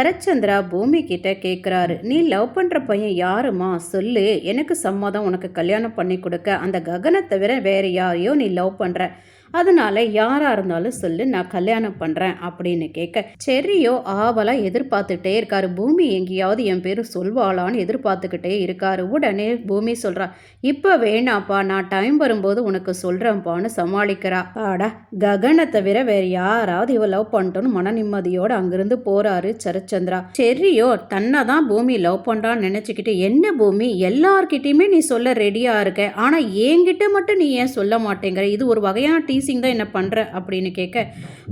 சரச்சந்திரா பூமி கிட்ட கேட்குறாரு நீ லவ் பண்ணுற பையன் யாருமா? சொல்லு. எனக்கு சம்மதம் உனக்கு கல்யாணம் பண்ணி கொடுக்க. அந்த ககனை தவிர வேறு யாரையோ நீ லவ் பண்ணுற அதனால யாராக இருந்தாலும் சொல்லு நான் கல்யாணம் பண்ணுறேன் அப்படின்னு கேட்க செரியோ ஆவலாக எதிர்பார்த்துக்கிட்டே இருக்காரு. பூமி எங்கேயாவது என் பேர் சொல்வாளான்னு எதிர்பார்த்துக்கிட்டே இருக்காரு. உடனே பூமி சொல்கிறா இப்போ வேணாப்பா நான் டைம் வரும்போது உனக்கு சொல்கிறேன்ப்பான்னு சமாளிக்கிறா. ஆடா ககனை தவிர வேற யாராவது இவ லவ் பண்ணிட்டோன்னு மன நிம்மதியோடு அங்கிருந்து போறாரு சரச்சந்திரா. செரியோ தன்னை தான் பூமி லவ் பண்ணுறான்னு நினச்சிக்கிட்டு என்ன பூமி? எல்லார்கிட்டயுமே நீ சொல்ல ரெடியாக இருக்க. ஆனால் என்கிட்ட மட்டும் நீ ஏன் சொல்ல மாட்டேங்கிற? இது ஒரு வகையான டீசிங் தான் என்ன பண்ணுற அப்படின்னு கேட்க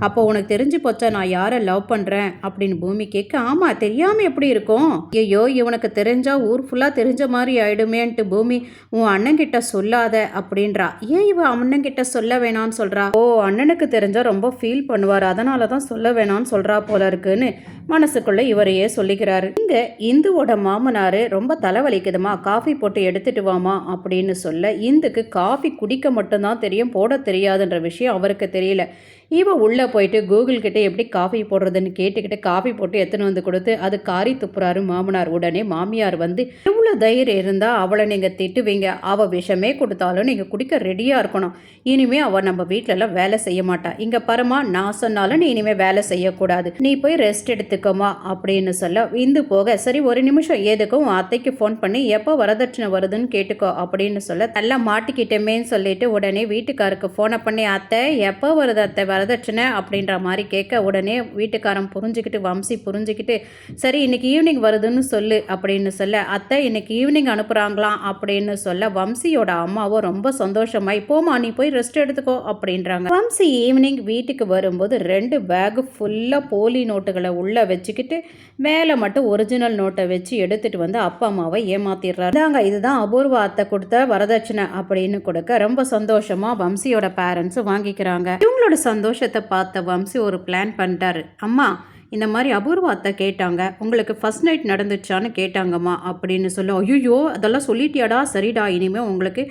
அப்போ உனக்கு தெரிஞ்சு போச்சா நான் யாரை லவ் பண்ணுறேன் அப்படின்னு பூமி கேட்க ஆமாம் தெரியாமல் எப்படி இருக்கும்? ஐயோ இவனுக்கு தெரிஞ்சா ஊர் ஃபுல்லாக தெரிஞ்ச மாதிரி ஆயிடுமேன்ட்டு பூமி உன் அண்ணன் கிட்ட சொல்லாத அப்படின்றா. ஏன் இவ அண்ணன் கிட்ட சொல்ல வேணாம்னு சொல்றா? ஓ அண்ணனுக்கு தெரிஞ்சா ரொம்ப ஃபீல் பண்ணுவார் அதனால தான் சொல்ல வேணாம்னு சொல்றா போல இருக்குன்னு மனசுக்குள்ளே இவரையே சொல்லிக்கிறாரு. இங்கே இந்துவோட மாமனாரு ரொம்ப தலைவலிக்குதுமா காஃபி போட்டு எடுத்துட்டு வாமா அப்படின்னு சொல்ல இந்துக்கு காஃபி குடிக்க மட்டும்தான் தெரியும் போட தெரியாதுன்ற விஷயம் அவருக்கு தெரியல. இவ உள்ளே போயிட்டு கூகுள்கிட்ட எப்படி காஃபி போடுறதுன்னு கேட்டுக்கிட்டு காஃபி போட்டு எத்தனை வந்து கொடுத்து அது காரி துப்புறாரு மாமனார். உடனே மாமியார் வந்து இவ்வளோ தைரியம் இருந்தால் அவளை நீங்கள் திட்டுவீங்க. அவள் விஷமே கொடுத்தாலும் நீங்கள் குடிக்க ரெடியாக இருக்கணும். இனிமே அவள் நம்ம வீட்டிலலாம் வேலை செய்ய மாட்டா. இங்கே பரமா நான் சொன்னாலும் நீ இனிமேல் வேலை செய்யக்கூடாது. நீ போய் ரெஸ்ட் எடுத்துக்கோமா அப்படின்னு சொல்ல இந்து போக சரி ஒரு நிமிஷம் எதுக்கும் உன் அத்தைக்கு ஃபோன் பண்ணி எப்போ வரதட்சணை வருதுன்னு கேட்டுக்கோ அப்படின்னு சொல்ல நல்லா மாட்டிக்கிட்டேமேன்னு சொல்லிட்டு உடனே வீட்டுக்காருக்கு ஃபோனை பண்ணி அத்தை எப்போ வருது அத்தை வரதட்சணை அப்படின்ற மாதிரி கேட்க உடனே வீட்டுக்காரன் புரிஞ்சுக்கிட்டு வம்சி புரிஞ்சுக்கிட்டு சரி இன்னைக்கு ஈவினிங் வருதுன்னு சொல்லு அப்படின்னு சொல்ல அத்தை இன்னைக்கு ஈவினிங் அனுப்புகிறாங்களாம் அப்படின்னு சொல்ல வம்சியோட அம்மாவும் ரொம்ப சந்தோஷமாய் போமா நீ போய் ரெஸ்ட் எடுத்துக்கோ அப்படின்றாங்க. வம்சி ஈவினிங் வீட்டுக்கு வரும்போது ரெண்டு பேகு ஃபுல்லாக போலி நோட்டுகளை உள்ளே வச்சுக்கிட்டு மேலே மட்டும் ஒரிஜினல் நோட்டை வச்சு எடுத்துட்டு வந்து அப்பா அம்மாவை ஏமாத்திடுறாரு. இதாங்க இதுதான் அபூர்வ அத்தை கொடுத்த வரதட்சணை அப்படின்னு கொடுக்க ரொம்ப சந்தோஷமா வம்சியோட பேரண்ட்ஸும் வாங்கிக்கிறாங்க. இவங்களோட சந்தோஷத்தை பார்த்த வம்சி ஒரு பிளான் பண்ணிட்டாரு. அம்மா இந்த மாதிரி அபூர்வ அத்தை கேட்டாங்க. உங்களுக்கு ஃபர்ஸ்ட் நைட் நடந்துச்சான்னு கேட்டாங்கம்மா அப்படின்னு சொல்ல ஐயோ அதெல்லாம் சொல்லிட்டியாடா சரிடா இனிமேல் உங்களுக்கு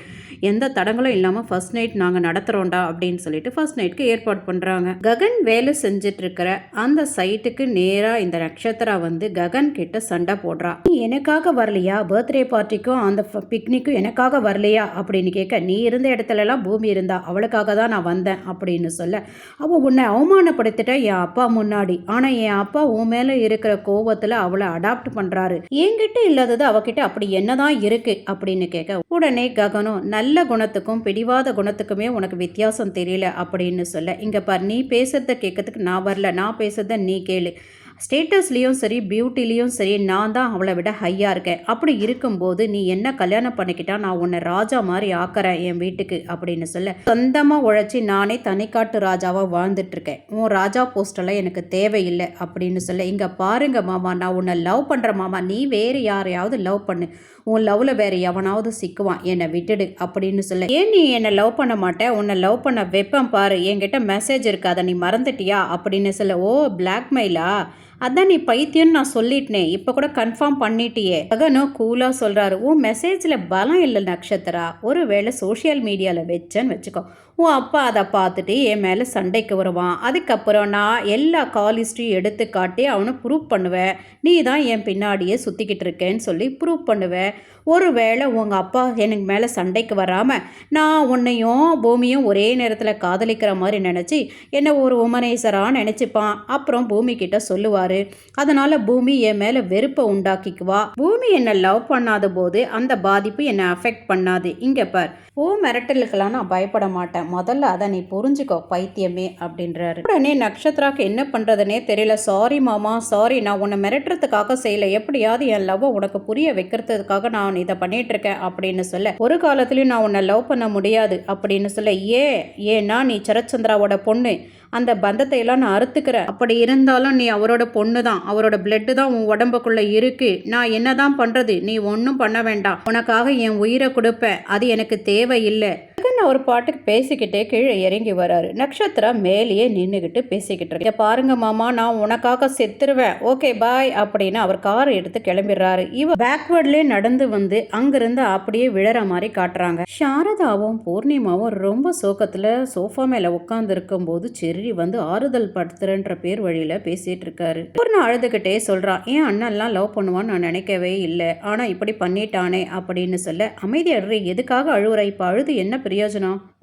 எந்த தடங்களும் இல்லாமல் ஃபர்ஸ்ட் நைட் நாங்கள் நடத்துகிறோம்டா அப்படின்னு சொல்லிட்டு ஃபர்ஸ்ட் நைட்க்கு ஏற்பாடு பண்ணுறாங்க ககன் வேலை செஞ்சுட்டு இருக்கிற அந்த சைட்டுக்கு நேராக இந்த நட்சத்திரா வந்து ககன் கிட்ட சண்டை போடுறா. நீ எனக்காக வரலையா? பர்த்டே பார்ட்டிக்கும் அந்த பிக்னிக்கும் எனக்காக வரலையா? அப்படின்னு கேட்க நீ இருந்த இடத்துலலாம் பூமி இருந்தா அவளுக்காக தான் நான் வந்தேன் அப்படின்னு சொல்ல அவள் உன்னை அவமானப்படுத்திட்ட என் அப்பா முன்னாடி. ஆனால் என் அப்பா உன் மேலே இருக்கிற கோவத்தில் அவளை அடாப்ட் பண்ணுறாரு என்கிட்ட இல்லாதது அவகிட்ட அப்படி என்னதான் இருக்கு? அப்படின்னு கேட்க உடனே ககனும் நல்ல நல்ல குணத்துக்கும் பிடிவாத குணத்துக்குமே உனக்கு வித்தியாசம் தெரியல அப்படின்னு சொல்ல. இங்கே பார் நீ பேசுறத கேட்கறதுக்கு நான் வரல. நான் பேசுறத நீ கேளு. ஸ்டேட்டஸ்லேயும் சரி பியூட்டிலையும் சரி நான் தான் அவளை விட ஹையாக இருக்கேன். அப்படி இருக்கும்போது நீ என்ன கல்யாணம் பண்ணிக்கிட்டா நான் உன்னை ராஜா மாதிரி ஆக்கிறேன் என் வீட்டுக்கு அப்படின்னு சொல்ல சொந்தமாக உழைச்சி நானே தனிக்காட்டு ராஜாவாக வாழ்ந்துட்டுருக்கேன். உன் ராஜா போஸ்டெல்லாம் எனக்கு தேவையில்லை அப்படின்னு சொல்ல இங்கே பாருங்க மாமா நான் உன்னை லவ் பண்ணுற மாமா நீ வேறு யாரையாவது லவ் பண்ணு. உன் லவ்வில் வேறு எவனாவது சிக்குவான் என்னை விட்டுடு அப்படின்னு சொல்ல ஏன் நீ என்னை லவ் பண்ண மாட்டேன் உன்னை லவ் பண்ண வைப்பேன் பாரு என்கிட்ட மெசேஜ் இருக்கு அதை நீ மறந்துட்டியா அப்படின்னு சொல்ல ஓ பிளாக்மெயிலா அதான் நீ பைத்தியம்னு நான் சொல்லிட்டேனே இப்போ கூட கன்ஃபார்ம் பண்ணிட்டியே. மகனும் கூலாக சொல்கிறாரு உன் மெசேஜில் பலம் இல்லை நட்சத்திரா. ஒருவேளை சோஷியல் மீடியாவில் வச்சேன்னு வச்சுக்கோ. உன் அப்பா அதை பார்த்துட்டு என் மேலே சண்டைக்கு வருவான். அதுக்கப்புறம் நான் எல்லா கால் ஹிஸ்ட்ரியும் எடுத்து காட்டி அவனை ப்ரூவ் பண்ணுவேன். நீ தான் என் பின்னாடியே சுற்றிக்கிட்டு இருக்கேன்னு சொல்லி ப்ரூவ் பண்ணுவேன். ஒரு வேளை உங்கள் அப்பா எனக்கு மேலே சண்டைக்கு வராமல் நான் உன்னையும் பூமியும் ஒரே நேரத்தில் காதலிக்கிற மாதிரி நினச்சி என்னை ஒரு உமனேசராக நினச்சிப்பான். அப்புறம் பூமி கிட்ட சொல்லுவார். அதனால் பூமி என் மேலே வெறுப்பை உண்டாக்கிக்குவா. பூமி என்னை லவ் பண்ணாத போது அந்த பாதிப்பு என்னை அஃபெக்ட் பண்ணாது. இங்கே பார் ஓ மிரட்டலுக்கெல்லாம் நான் பயப்பட மாட்டேன். முதல்ல அதை நீ புரிஞ்சுக்கோ பைத்தியமே அப்படின்றாரு. உடனே நக்ஷத்ராக்கு என்ன பண்ணுறதுனே தெரியல. சாரி மாமா சாரி நான் உன்னை மிரட்டுறதுக்காக செய்யல. எப்படியாவது என் லவ்வை உனக்கு புரிய வைக்கிறதுக்காக நான் இதை பண்ணிட்டு இருக்கேன் அப்படின்னு சொல்ல ஒரு காலத்துலேயும் நான் உன்னை லவ் பண்ண முடியாது அப்படின்னு சொல்ல ஏ ஏன்னா நீ சரச்சந்திராவோட பொண்ணு. அந்த பந்தத்தை எல்லாம் நான் அறுத்துக்கிறேன். அப்படி இருந்தாலும் நீ அவரோட பொண்ணு தான். அவரோட பிளட்டு தான் உன் உடம்புக்குள்ளே இருக்கு. நான் என்னதான் பண்ணுறது நீ ஒன்றும் பண்ண வேண்டாம். உனக்காக என் உயிரை கொடுப்பேன். அது எனக்கு தேவையில்லை. கிருஷ்ணன் அவர் பாட்டுக்கு பேசிக்கிட்டே கீழே இறங்கி வராரு. நட்சத்திரா மேலேயே நின்றுக்கிட்டு பேசிக்கிட்டு இருக்கு. பாருங்க மாமா நான் உனக்காக செத்துருவேன். ஓகே பாய் அப்படின்னு அவர் கார் எடுத்து கிளம்பிடுறாரு. இவ பேக்வேர்ட்லேயே நடந்து வந்து அங்கிருந்து அப்படியே விழற மாதிரி காட்டுறாங்க. சாரதாவும் பூர்ணிமாவும் ரொம்ப சோகத்துல சோஃபா மேல உட்கார்ந்து இருக்கும் போது செர்ரி வந்து ஆறுதல் படுத்துறன்ற பேர் வழியில பேசிட்டு இருக்காரு. பூர்ணா அழுதுகிட்டே சொல்றான் ஏன் அண்ணன்லாம் லவ் பண்ணுவான்னு நான் நினைக்கவே இல்லை. ஆனா இப்படி பண்ணிட்டானே அப்படின்னு சொல்ல அமைதியாடுறே எதுக்காக அழுவுற? இப்ப அழுது என்ன பிரயோஜனம்?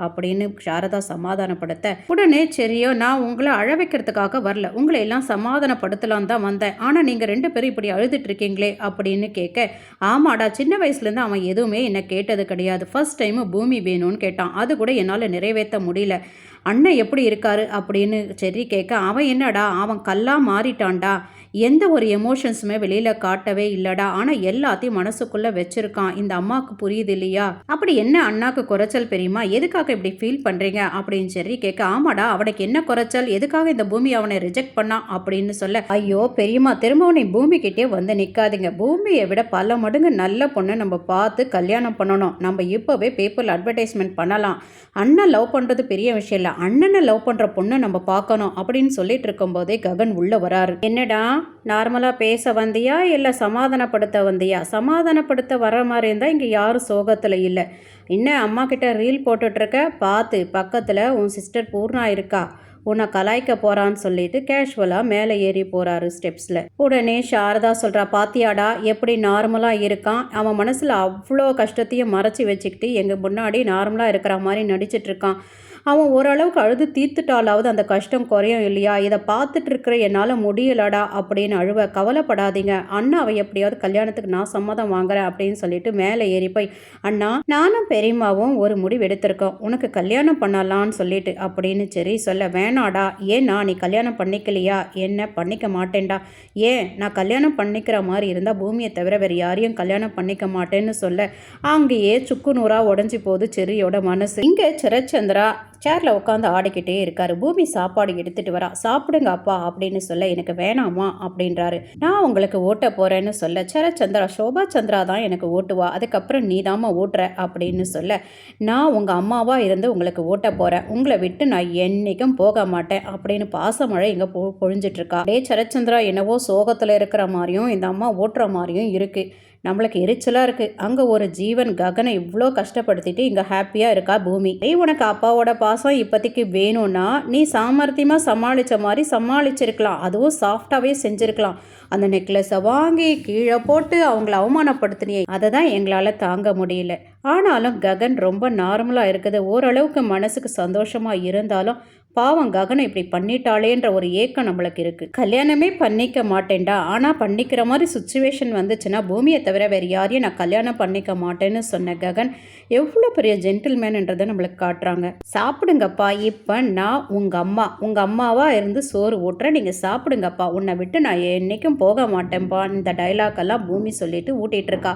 அப்படின்னு சாரதா சமாதானப்படுத்த உடனே சரியோ நான் உங்களை அழ வைக்கிறதுக்காக வரல. உங்களை எல்லாம் சமாதானப்படுத்தலாம் தான் வந்தேன். ஆனால் நீங்கள் ரெண்டு பேரும் இப்படி அழுதுட்டு இருக்கீங்களே அப்படின்னு கேட்க ஆமாடா சின்ன வயசுலேருந்து அவன் எதுவுமே என்னை கேட்டது கிடையாது. ஃபர்ஸ்ட் டைமு பூமி வேணும்னு கேட்டான். அது கூட என்னால் நிறைவேற்ற முடியல. அண்ணன் எப்படி இருக்காரு? அப்படின்னு சரி கேட்க அவன் என்னடா? அவன் கல்லா மாறிட்டான்டா. எந்த ஒரு எமோஷன்ஸுமே வெளியில் காட்டவே இல்லைடா. ஆனால் எல்லாத்தையும் மனசுக்குள்ளே வச்சிருக்கான். இந்த அம்மாவுக்கு புரியுது இல்லையா? அப்படி என்ன அண்ணாக்கு குறைச்சல் பெரியமா எதுக்காக இப்படி ஃபீல் பண்ணுறீங்க அப்படின்னு சரி கேட்க ஆமாடா அவனுக்கு என்ன குறைச்சல்? எதுக்காக இந்த பூமி அவனை ரிஜெக்ட் பண்ணான் அப்படின்னு சொல்ல ஐயோ பெரியம்மா திரும்பவும் நீ பூமி கிட்டே வந்து நிற்காதீங்க பூமியை விட பல மடங்கு நல்ல பொண்ணை நம்ம பார்த்து கல்யாணம் பண்ணணும். நம்ம இப்போவே பேப்பரில் அட்வர்டைஸ்மெண்ட் பண்ணலாம். அண்ணன் லவ் பண்ணுறது பெரிய விஷயம் இல்லை. அண்ணனை லவ் பண்ணுற பொண்ணை நம்ம பார்க்கணும் அப்படின்னு சொல்லிட்டு இருக்கும்போதே ககன் உள்ளே வராரு. என்னடா? நார்மலாக பேச வந்தியா இல்லை சமாதானப்படுத்த வந்தியா? சமாதானப்படுத்த வர மாதிரி இருந்தால் இங்கே யாரும் சோகத்தில் இல்லை. இன்னும் அம்மா கிட்ட ரீல் போட்டுட்ருக்க? பார்த்து பக்கத்தில் உன் சிஸ்டர் பூர்ணா இருக்கா? உன்னை கலாய்க்க போகிறான்னு சொல்லிட்டு கேஷுவலாக மேலே ஏறி போகிறாரு ஸ்டெப்ஸில். உடனே சாரதா சொல்கிறா பாத்தியாடா எப்படி நார்மலாக இருக்கான்? அவன் மனசில் அவ்வளோ கஷ்டத்தையும் மறைச்சி வச்சுக்கிட்டு எங்கள் முன்னாடி நார்மலாக இருக்கிற மாதிரி நடிச்சிட்ருக்கான். அவன் ஓரளவுக்கு அழுது தீர்த்துட்டாலாவது அந்த கஷ்டம் குறையும் இல்லையா? இதை பார்த்துட்டு இருக்கிற என்னால் முடியலடா அப்படின்னு அழுவ கவலைப்படாதீங்க. அண்ணாவை எப்படியாவது கல்யாணத்துக்கு நான் சம்மதம் வாங்குறேன் அப்படின்னு சொல்லிட்டு மேலே ஏறி போய் அண்ணா நானும் பெரியம்மாவும் ஒரு முடிவு எடுத்திருக்கோம். உனக்கு கல்யாணம் பண்ணலான்னு சொல்லிட்டு அப்படின்னு சரி சொல்ல வேணாடா. ஏன்னா நீ கல்யாணம் பண்ணிக்கலையா? என்ன? பண்ணிக்க மாட்டேன்டா. ஏன்? நான் கல்யாணம் பண்ணிக்கிற மாதிரி இருந்தால் பூமியை தவிர வேறு யாரையும் கல்யாணம் பண்ணிக்க மாட்டேன்னு சொல்ல. அங்கேயே சுக்குநூறாக உடஞ்சி போகுது செரியோட மனசு. இங்கே சிரச்சந்திரா சேரில் உட்காந்து ஆடிக்கிட்டே இருக்காரு. பூமி சாப்பாடு எடுத்துகிட்டு வரா. சாப்பிடுங்க அப்பா அப்படின்னு சொல்ல எனக்கு வேணாமா அப்படின்றாரு. நான் உங்களுக்கு ஓட்ட போகிறேன்னு சொல்ல சரச்சந்திரா சோபா சந்திரா தான் எனக்கு ஓட்டுவா. அதுக்கப்புறம் நீ தாம்மா ஓட்டுற அப்படின்னு சொல்ல நான் உங்கள் அம்மாவாக இருந்து உங்களுக்கு ஓட்ட போகிறேன் உங்களை விட்டு நான் என்றைக்கும் போக மாட்டேன் அப்படின்னு பாசமழை இங்கே பொ பொழிஞ்சிட்ருக்கா டே சரச்சந்திரா என்னவோ சோகத்தில் இருக்கிற மாதிரியும் இந்த அம்மா ஓட்டுற மாதிரியும் இருக்குது நம்மளுக்கு எரிச்சலாக இருக்குது அங்கே ஒரு ஜீவன் ககனை இவ்வளோ கஷ்டப்படுத்திட்டு இங்கே ஹாப்பியாக இருக்கா பூமி? உனக்கு அப்பாவோட பாசம் இப்போதைக்கு வேணும்னா நீ சாமர்த்தியமாக சமாளித்த மாதிரி சமாளிச்சிருக்கலாம். அதுவும் சாஃப்டாகவே செஞ்சுருக்கலாம். அந்த நெக்லஸை வாங்கி கீழே போட்டு அவங்கள அவமானப்படுத்தினியே. அதை தான் எங்களால் தாங்க முடியல. ஆனாலும் ககன் ரொம்ப நார்மலாக இருக்குது. ஓரளவுக்கு மனசுக்கு சந்தோஷமாக இருந்தாலும் பாவம் ககனை இப்படி பண்ணிட்டாளேன்ற ஒரு ஏக்கம் நம்மளுக்கு இருக்குது கல்யாணமே பண்ணிக்க மாட்டேன்டா. ஆனால் பண்ணிக்கிற மாதிரி சுச்சுவேஷன் வந்துச்சுன்னா பூமியை தவிர வேறு யாரையும் நான் கல்யாணம் பண்ணிக்க மாட்டேன்னு சொன்ன ககன் எவ்வளோ பெரிய ஜென்டில்மேன்ன்றதை நம்மளுக்கு காட்டுறாங்க. சாப்பிடுங்கப்பா இப்போ நான் உங்கள் அம்மா. உங்கள் அம்மாவாக இருந்து சோறு ஊட்டுறேன். நீங்கள் சாப்பிடுங்கப்பா. உன்னை விட்டு நான் என்றைக்கும் போக மாட்டேன்ப்பா இந்த டைலாக்கெல்லாம் பூமி சொல்லிட்டு ஊட்டிகிட்டு இருக்கா.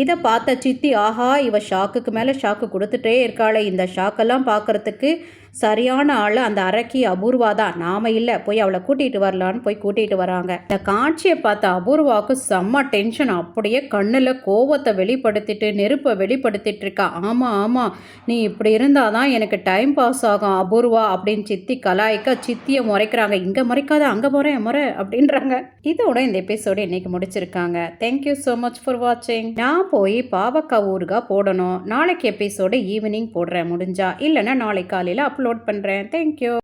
இதை பார்த்த சித்தி ஆஹா இவ ஷாக்குக்கு மேலே ஷாக்கு கொடுத்துட்டே இருக்காளே. இந்த ஷாக்கெல்லாம் பார்க்குறதுக்கு சரியான ஆள் அந்த அரக்கி அபூர்வா தான். நாம இல்லை போய் அவளை கூட்டிகிட்டு வரலான்னு போய் கூட்டிகிட்டு வராங்க. இந்த காட்சியை பார்த்த அபூர்வாவுக்கு செம்ம டென்ஷன் அப்படியே கண்ணில் கோவத்தை வெளிப்படுத்திட்டு நெருப்பை வெளிப்படுத்திட்டு இருக்கா. ஆமாம் ஆமாம் நீ இப்படி இருந்தால் தான் எனக்கு டைம் பாஸ் ஆகும் அபூர்வா அப்படின்னு சித்தி கலாய்க்க சித்தியை முறைக்கிறாங்க. இங்கே முறைக்காத அங்கே முறை முறை அப்படின்றாங்க. இதோட இந்த எபிசோடு இன்னைக்கு முடிச்சிருக்காங்க. தேங்க்யூ ஸோ மச் ஃபார் வாட்சிங் நான் போய் பாவக்காய் ஊறுகாய் போடணும். நாளைக்கு எபிசோடு ஈவினிங் போடுறேன் முடிஞ்சா. இல்லைன்னா நாளைக்கு காலையில் அப்லோட் பண்ணுறேன் தேங்க்யூ